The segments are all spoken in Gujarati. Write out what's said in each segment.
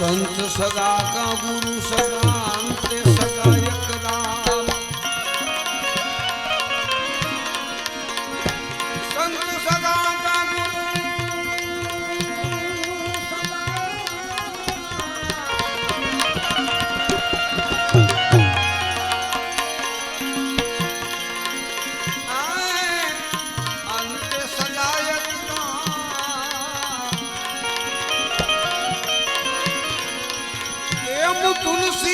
સંત સદા કા ગુરુ સદા.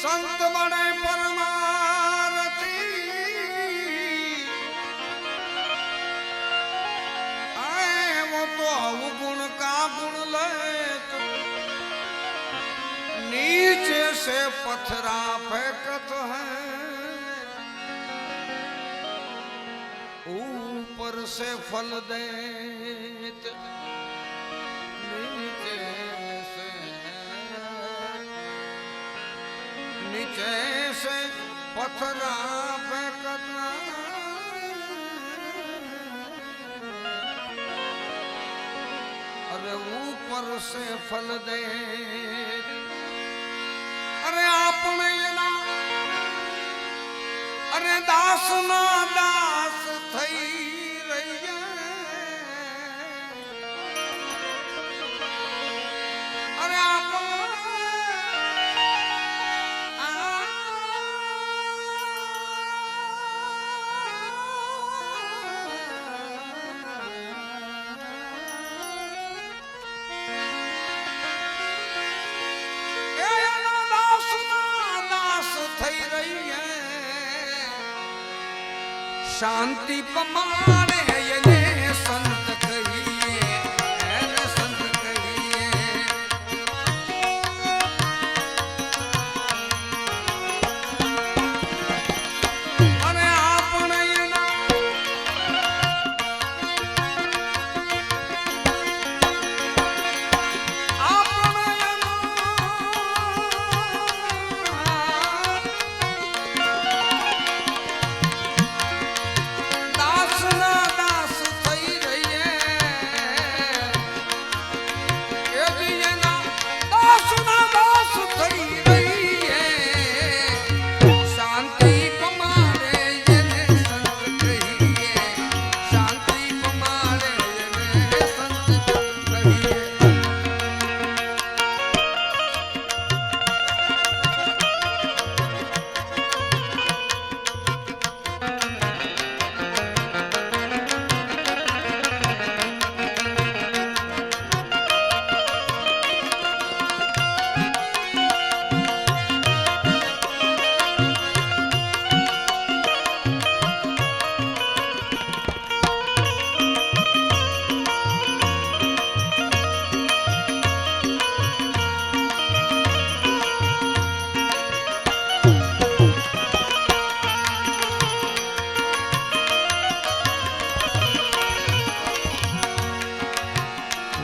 संत बने परमारती आए वो तो अवगुण का गुण ले तो नीचे से पथरा फेंकत है। ऊपर से फल देते। છે પથરા ફેંકતા. અરે ઉપર સે ફલ દે. અરે આપણે એના અરે દાસના દા શાંતિ પમા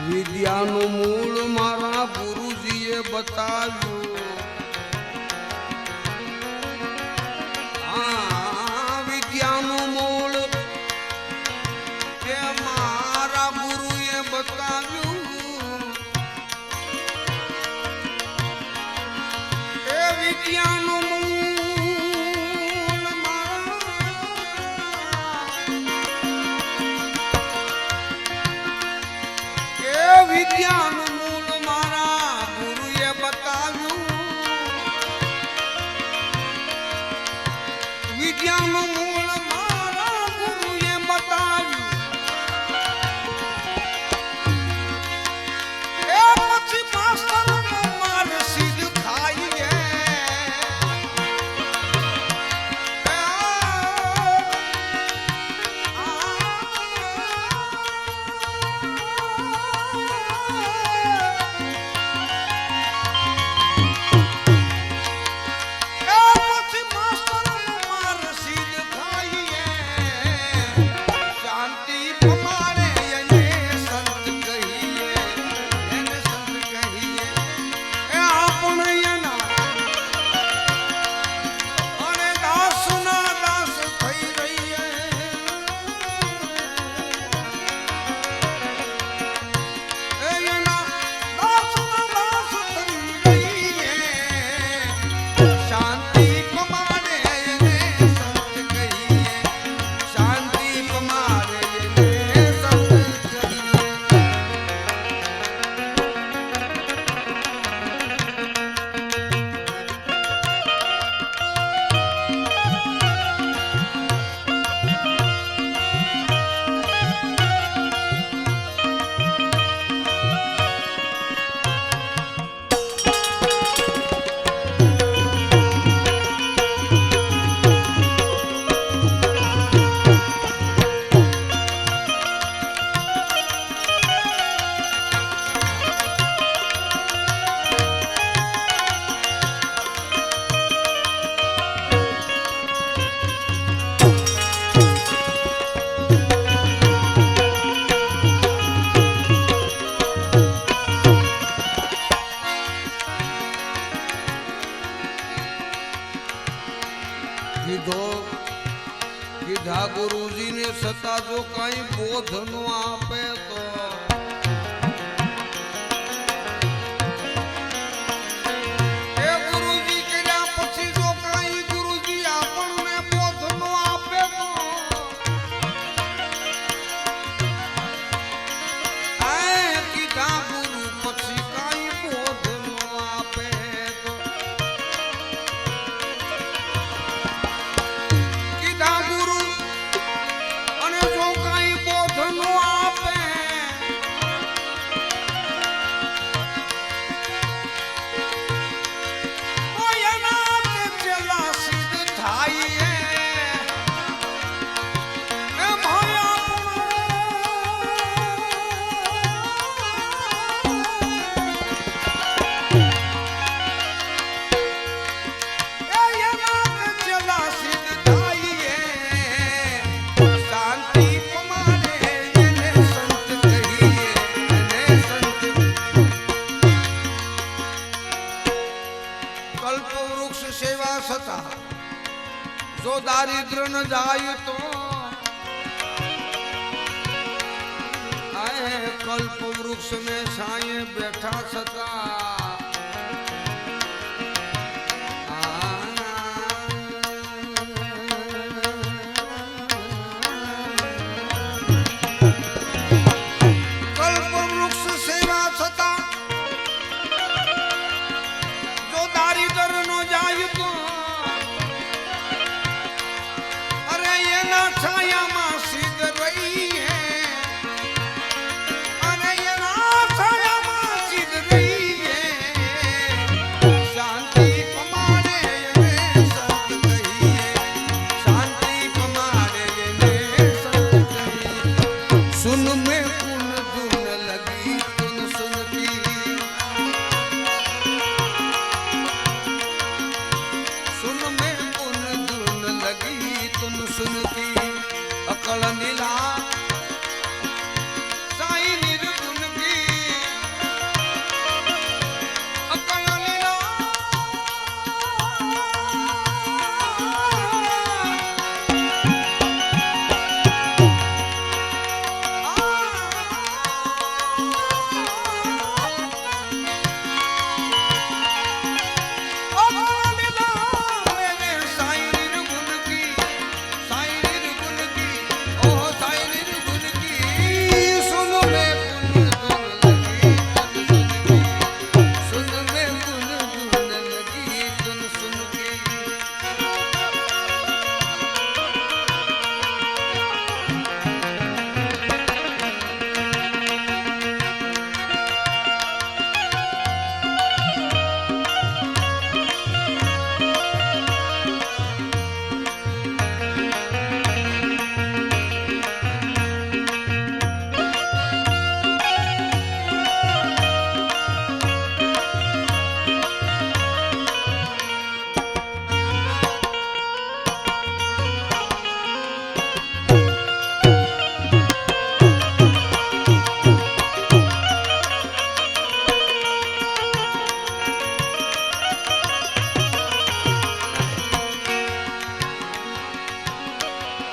વિદ્યાનું મૂળ મારા ગુરુજીએ બતાવ્યું.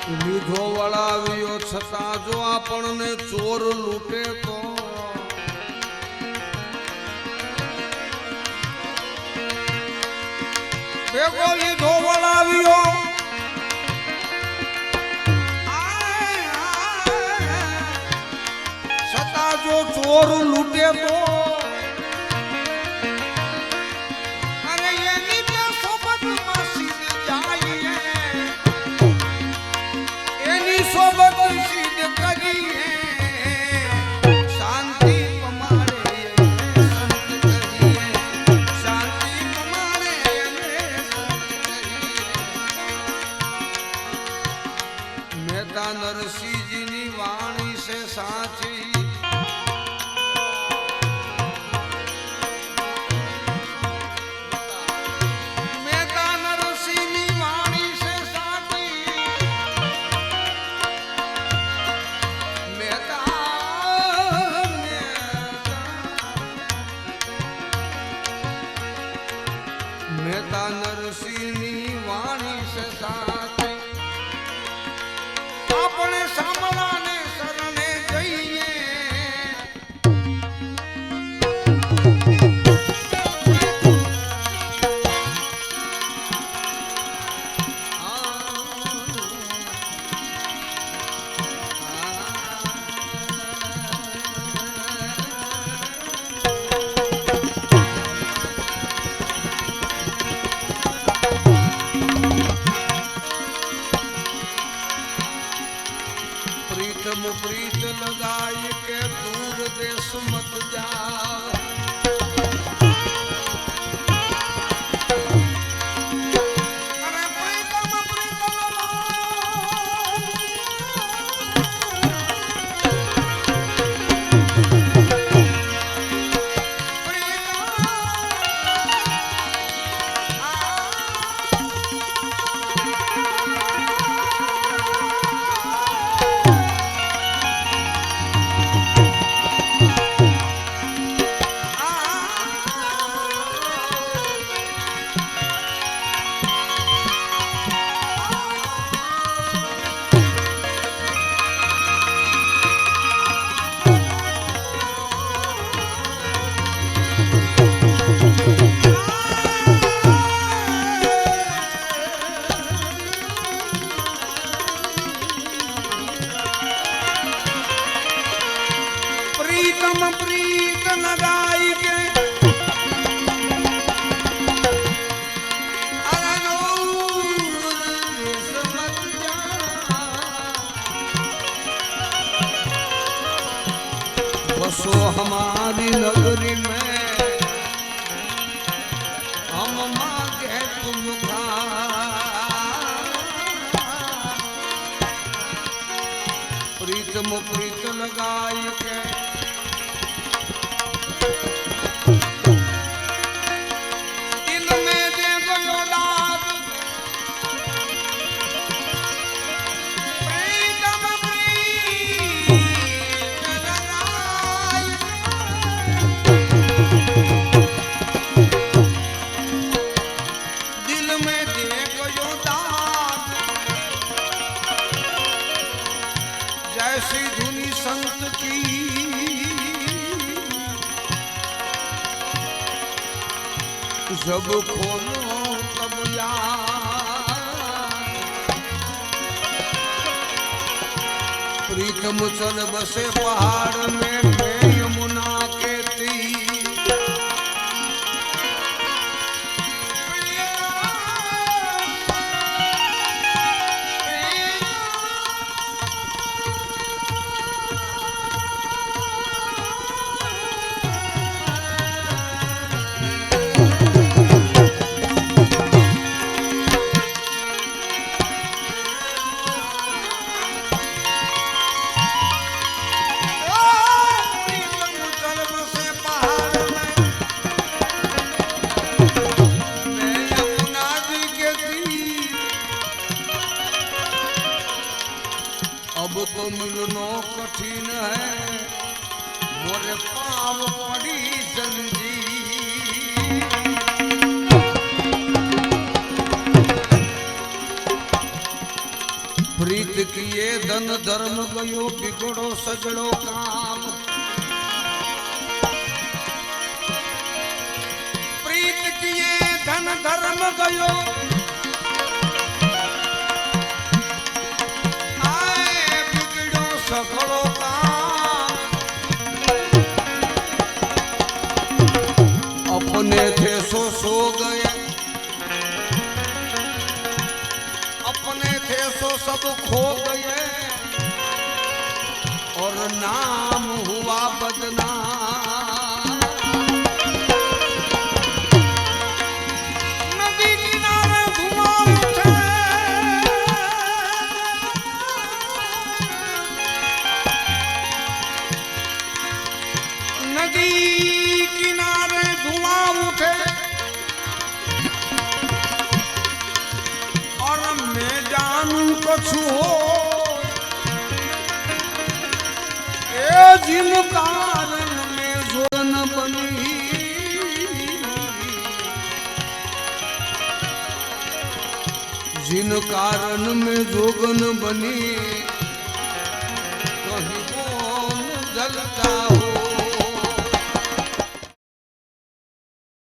લીધો વળાવ્યો છતાં જો આપણને ચોર લૂટે તો? ભેગો લીધો છતાં જો ચોર લૂટે તો? મહેતા નરસિંહની વાણી સતા પ્રીત લગાય કે દૂર દેશ મત જા. ચલ બસે પહાડ મેં. मिलनो कठिन है मोरे पाव पड़ी जंजीर प्रीत किए धन धर्म गयो बिगड़ो सजड़ो काम प्रीत किए धन धर्म गयो सब खो गए और नाम हुआ बदनाम नदी किनारे धुआं उठे नदी છું એ જીલ કારણ મે જોન બની. જીન કારણ મે જોગન બની. કહી કોમ જલતા